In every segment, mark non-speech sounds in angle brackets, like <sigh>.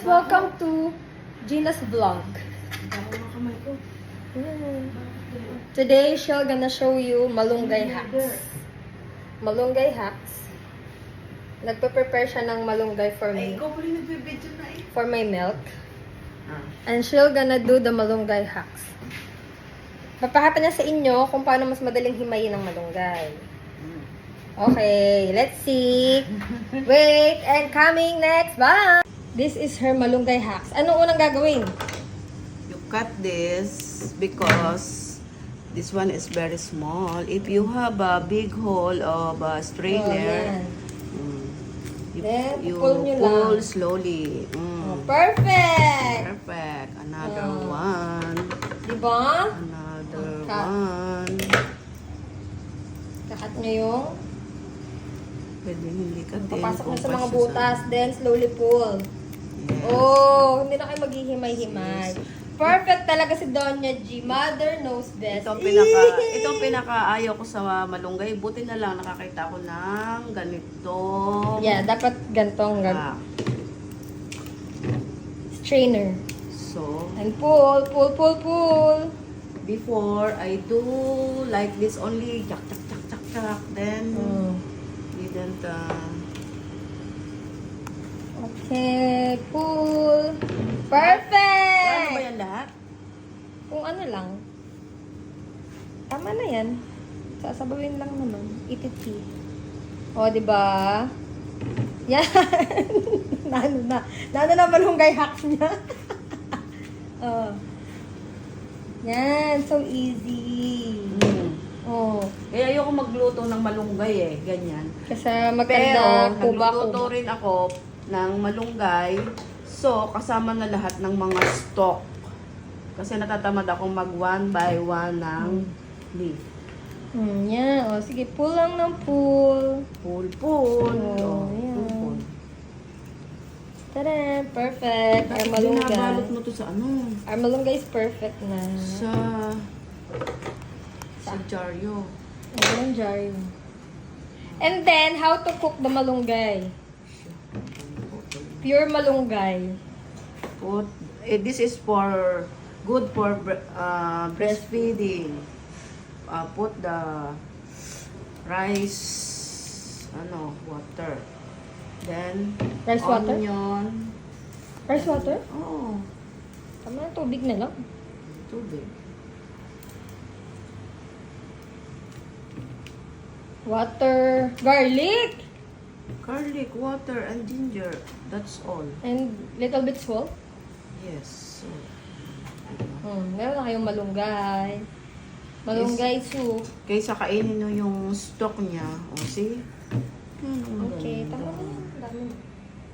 welcome to Gina's vlog. Today, she'll gonna show you malunggay hacks. Malunggay hacks. Nagpe-prepare siya ng malunggay for me. eh. For my milk. Ah. And she'll gonna do the malunggay hacks. Papakita niya sa inyo kung paano mas madaling himayin ng malunggay. Okay, let's see. Wait, and coming next. Bye! This is her malunggay hacks. Ano unang gagawin? You cut this because this one is very small. If you have a big hole of Oh, a strainer, yan. mm, you, Then, you pull nyo pull lang. slowly. Oh, Mm. perfect! Perfect. Another Oh. one. Diba? Another Cut. one. Kakat nyo yung Pwede hindi ka din. papasok na sa mga butas. Then, slowly pull. Yes. Oh, hindi na kayo maghihimay-himay. Perfect talaga si Donya G. Mother knows best. Ito ang pinaka, ito ang pinaka ayaw ko sa malunggay. Buti na lang nakakita ko ng ganito. Yeah, dapat gantong gan Ah, strainer. so, And pull, pull, pull, pull. before I do like this only, chak chak chak chak chak. Then, Hmm. Didn't, uh, Okay, pull. ano ba Perfect! yan lahat? Kung ano lang. Tama na yan. Sasabawin lang naman. Ititi. O, di ba? <laughs> Yan. Nano na. Nano na malunggay hacks niya. <laughs> oh. Yan. So easy. Mm. Oh. Kaya ayoko magluto ng malunggay eh, ganyan. Kasi Pero, maganda kuba nagluto kuba. rin ako ng malunggay. So, kasama na lahat ng mga stock. Kasi natatamad akong mag one by one ng leaf. Hmm, yan. O, sige, pull lang ng pull. Pull, pull. Oh, Oh, pull, pull. Tada! Perfect. Our Bakit malunggay. binabalot mo to sa ano? Our malunggay is perfect na. Sa... Sa Jaryo. Ayan, jar yun. And then, how to cook the malunggay? Pure malunggay. Put, eh, this is for good for uh, breastfeeding. Uh, put the rice, ano, water. Then, Rice water? onion. Rice water? Oh, Tama na, tubig na lang. tubig. Water. Garlic. Garlic, water, and ginger. That's all. And little bit salt. Yes. So, Hmm, meron na kayong malunggay. Malunggay soup. kaysa kainin nyo yung stock niya. O, see? Hmm, Okay, tama na yan. Ang Dami na.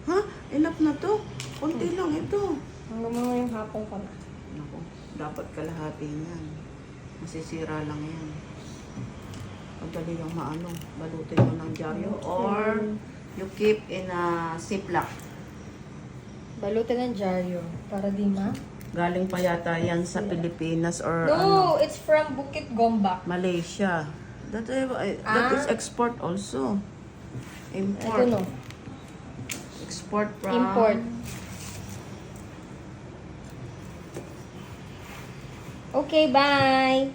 Ha? Enough na to? Konti lang ito. Hanggang mga yung hapon ko na. Naku, dapat kalahati niyan. Masisira lang yan. Pagdali lang maano, balutin mo ng dyaryo or you keep in a ziplock. Balutin ng jaryo. Para di ma. Galing pa yata yan sa Pilipinas or No, ano, it's from Bukit Gombak. Malaysia. That, eh, that Ah. is export also. Ito Import. no. Export from... Import. Okay, bye.